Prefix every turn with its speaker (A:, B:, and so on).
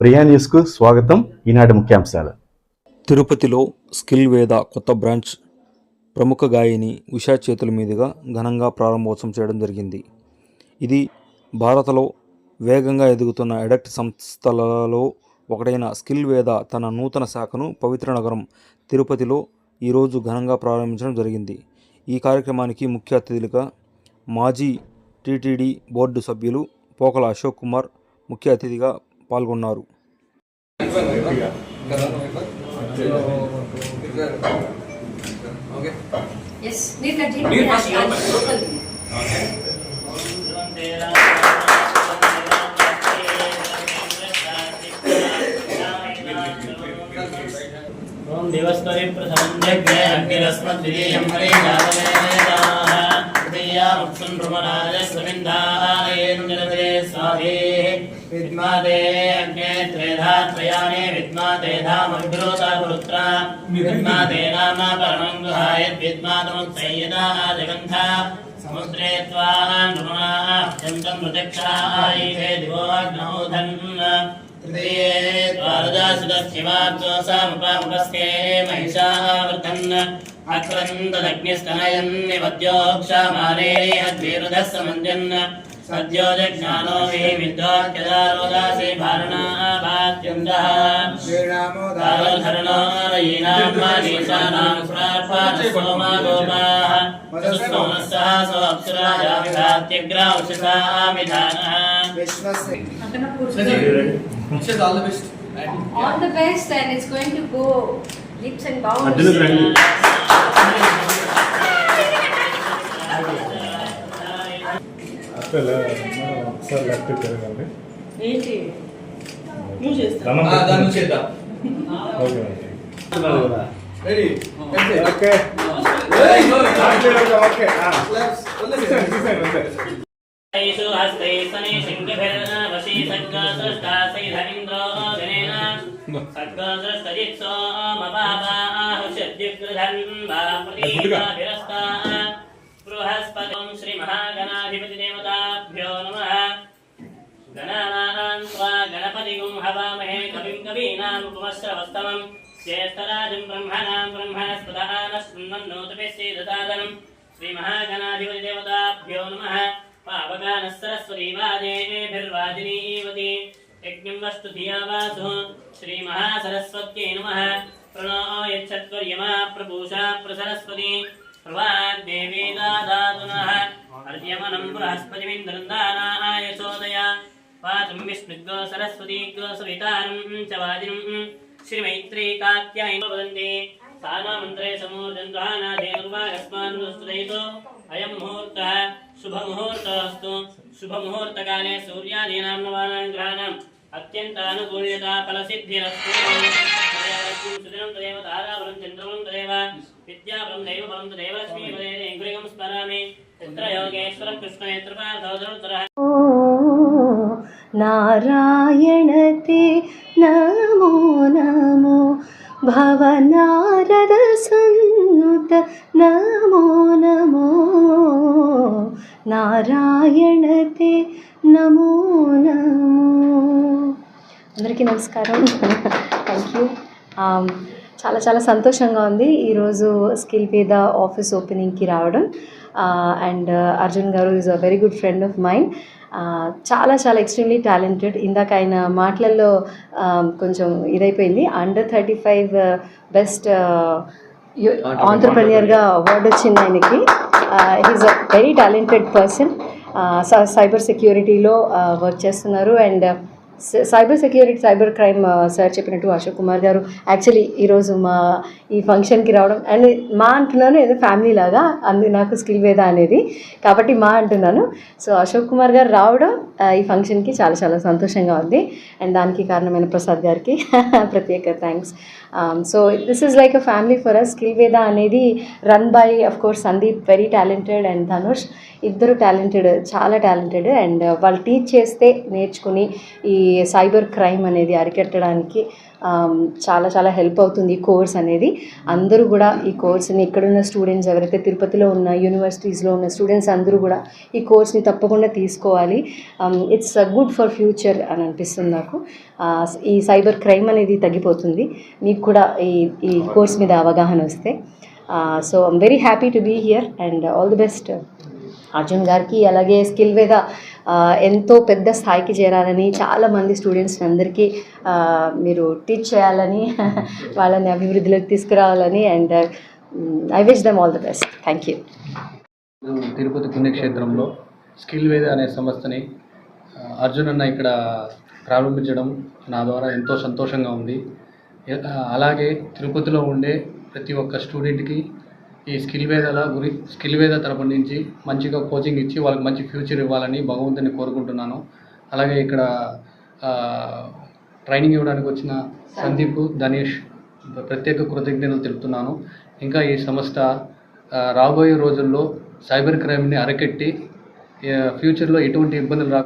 A: ప్రియా న్యూస్కు స్వాగతం. ఈనాటి ముఖ్యాంశాలు.
B: తిరుపతిలో స్కిల్ వేద కొత్త బ్రాంచ్ ప్రముఖ గాయని ఉషా చేతుల మీదుగా ఘనంగా ప్రారంభోత్సవం చేయడం జరిగింది. ఇది భారత్లో వేగంగా ఎదుగుతున్న ఎడక్ట్ సంస్థలలో ఒకటైన స్కిల్ వేద తన నూతన శాఖను పవిత్ర నగరం తిరుపతిలో ఈరోజు ఘనంగా ప్రారంభించడం జరిగింది. ఈ కార్యక్రమానికి ముఖ్య అతిథులుగా మాజీ టీటీడీ బోర్డు సభ్యులు పోకల అశోక్ కుమార్ ముఖ్య అతిథిగా పాల్గొన్నారు.
C: Yes, మీరు కట్ చేయండి.
D: మీరు first
C: అది
D: లోపల.
C: లోపల.
E: ఓం దేవస్వరి ప్రసన్నజ్ఞే అగ్నిరస్మద్విజయం హరే జాతవేదాః తృతీయాముక్తం భ్రమరాజ స్వమిందాయేంద్రదే స్వాధే विद्माते अग्ने त्रेधा त्रयाणे विद्माते धामभिरोता पुरुत्र विद्माते नाम्ना परमं गुहायत् विद्मातमुत्संयता जगन्था समुद्रे त्वानुगुणाः अत्यन्तं प्रत्यक्षायिषे दिवोऽग्नौधन् तृतीये द्वारदासुदस्यमात्मसामुपमुपस्के महिषाः वृद्धन् अक्रन्ददग्निस्तनयन् निपद्योक्षामाने अद्विरुधः समञ्जन् सद्योजज्ञानो वे विद्वात्यदारोदासे भारणाभात्यन्दः श्रीरामोदारोधरणोरयीनाम्मानीशानां प्राप्पादसोमा गोपाः
C: सुस्तोमस्तः स्वप्सराजाभिधात्यग्रावशसामिधानः
D: विश्वस्य all the best.
C: All the best and it's going to go leaps and bounds.
F: Sir left తిరగండి
G: ఏంటి నువ్వు చేస్తా
F: ధనం
D: Ah, దాన్ని చేద్దాం.
F: Okay
D: Ready? That's it.
F: Okay
D: Hey, no, no, no.
F: Okay
D: Claps. Only
F: తీసేయండి,
D: this.
F: తీసేయండి, అంతే. ैषु
E: हस्तैस्तने शङ्खभिर्वशी सर्गसृष्टासैधरिन्द्रो जनेन सर्गसृष्टजित्सोमपाहुषद्युग्रधन् वा प्रतीकाभिरस्ता बृहस्पतिं श्रीमहागणाधिपतिदेवताभ्यो नमः गणानां त्वा गणपतिगुं हवामहे कविं कवीनामुपमश्रवस्तमं ज्येष्ठराजं ब्रह्मणां ब्रह्मणस्पदः न शृण्वन्नोतपिश्चेदसादनं श्रीमहागणाधिपतिदेवताभ्यो नमः पावकानः सरस्वती वाजेभिर्वाजिनीवति यज्ञं वस्तु धिया वासुः श्रीमहासरस्वत्यै नमः प्रणो यच्छत्वर्यमा प्रपूषा प्रसरस्वती प्रवाग्देवी दादातु नः अर्यमनं बृहस्पतिमिन्द्रन्दानाय चोदया पातुं विस्मृग्गो सरस्वती गो सवितारं च वाजिनं श्रीमैत्री कात्यायनो वदन्ति सानामन्त्रे समूर्जन्त्वानाधेनुर्वागस्मान् स्तुतयितो अयं मुहूर्तः शुभमुहूर्तोऽस्तु शुभमुहूर्तकाले सूर्यादीनां नवानां ग्रहाणाम् अत्यन्तानुकूल्यता फलसिद्धिरस्तु
H: నారాయణ తే నమో నమో భవనారద సన్నుత నమో నమో. నారాయణతే నమో నమో. అందరికీ నమస్కారం. థ్యాంక్ యూ చాలా చాలా సంతోషంగా ఉంది ఈరోజు స్కిల్ వేద ఆఫీస్ ఓపెనింగ్కి రావడం. అండ్ అర్జున్ గారు is a very good friend of mind చాలా చాలా ఎక్స్ట్రీమ్లీ టాలెంటెడ్. ఇందాక ఆయన మాటలలో కొంచెం ఇదైపోయింది. అండర్ థర్టీ ఫైవ్ బెస్ట్ ఆంటర్ప్రెన్యూర్గా అవార్డు వచ్చింది ఆయనకి. He's a very talented person. Cyber సెక్యూరిటీలో work చేస్తున్నారు. And cyber security cyber crime sir చెప్పినట్టు అశోక్ కుమార్ గారు. యాక్చువల్లీ ఈరోజు మా ఈ ఫంక్షన్కి రావడం అండ్ మా అంటున్నాను ఏదో ఫ్యామిలీ లాగా అందు నాకు స్కిల్ వేద అనేది. కాబట్టి మా అంటున్నాను. సో అశోక్ కుమార్ గారు రావడం ఈ ఫంక్షన్కి చాలా చాలా సంతోషంగా ఉంది. అండ్ దానికి కారణమైన ప్రసాద్ గారికి ప్రత్యేక thanks. So this is like a family for us skill Veda అనేది run by of course Sandeep very talented and Dhanush ఇద్దరు టాలెంటెడ్ చాలా టాలెంటెడ్ అండ్ వాళ్ళు టీచ్ చేస్తే నేర్చుకుని ఈ సైబర్ క్రైమ్ అనేది అరికట్టడానికి చాలా చాలా హెల్ప్ అవుతుంది ఈ కోర్స్ అనేది. అందరూ కూడా ఈ కోర్స్ని ఇక్కడున్న స్టూడెంట్స్ ఎవరైతే తిరుపతిలో ఉన్న యూనివర్సిటీస్లో ఉన్న స్టూడెంట్స్ అందరూ కూడా ఈ కోర్స్ని తప్పకుండా తీసుకోవాలి. ఇట్స్ గుడ్ ఫర్ ఫ్యూచర్ అని అనిపిస్తుంది నాకు. ఈ సైబర్ క్రైమ్ అనేది తగ్గిపోతుంది. మీకు కూడా ఈ ఈ కోర్స్ మీద అవగాహన వస్తే. So I'm very happy to be here and all the best Arjun గారికి అలాగే స్కిల్ మీద ఎంతో పెద్ద స్థాయికి చేరాలని చాలామంది స్టూడెంట్స్ అందరికీ మీరు టీచ్ చేయాలని వాళ్ళని అభివృద్ధిలోకి తీసుకురావాలని and I wish them all the best. Thank you.
I: Tirupati పుణ్యక్షేత్రంలో స్కిల్ వేద అనే సంస్థని అర్జున్ అన్న ఇక్కడ ప్రారంభించడం నా ద్వారా ఎంతో సంతోషంగా ఉంది. అలాగే తిరుపతిలో ఉండే ప్రతి ఒక్క స్టూడెంట్కి ఈ స్కిల్ వేదల గురి స్కిల్ వేద తరపు నుంచి మంచిగా కోచింగ్ ఇచ్చి వాళ్ళకి మంచి ఫ్యూచర్ ఇవ్వాలని భగవంతుని కోరుకుంటున్నాను. అలాగే ఇక్కడ ట్రైనింగ్ ఇవ్వడానికి వచ్చిన సందీప్ ధనేష్ ప్రత్యేక కృతజ్ఞతలు తెలుపుతున్నాను. ఇంకా ఈ సంస్థ రాబోయే రోజుల్లో సైబర్ క్రైమ్ని అరకెట్టి ఫ్యూచర్లో ఎటువంటి ఇబ్బందులు రా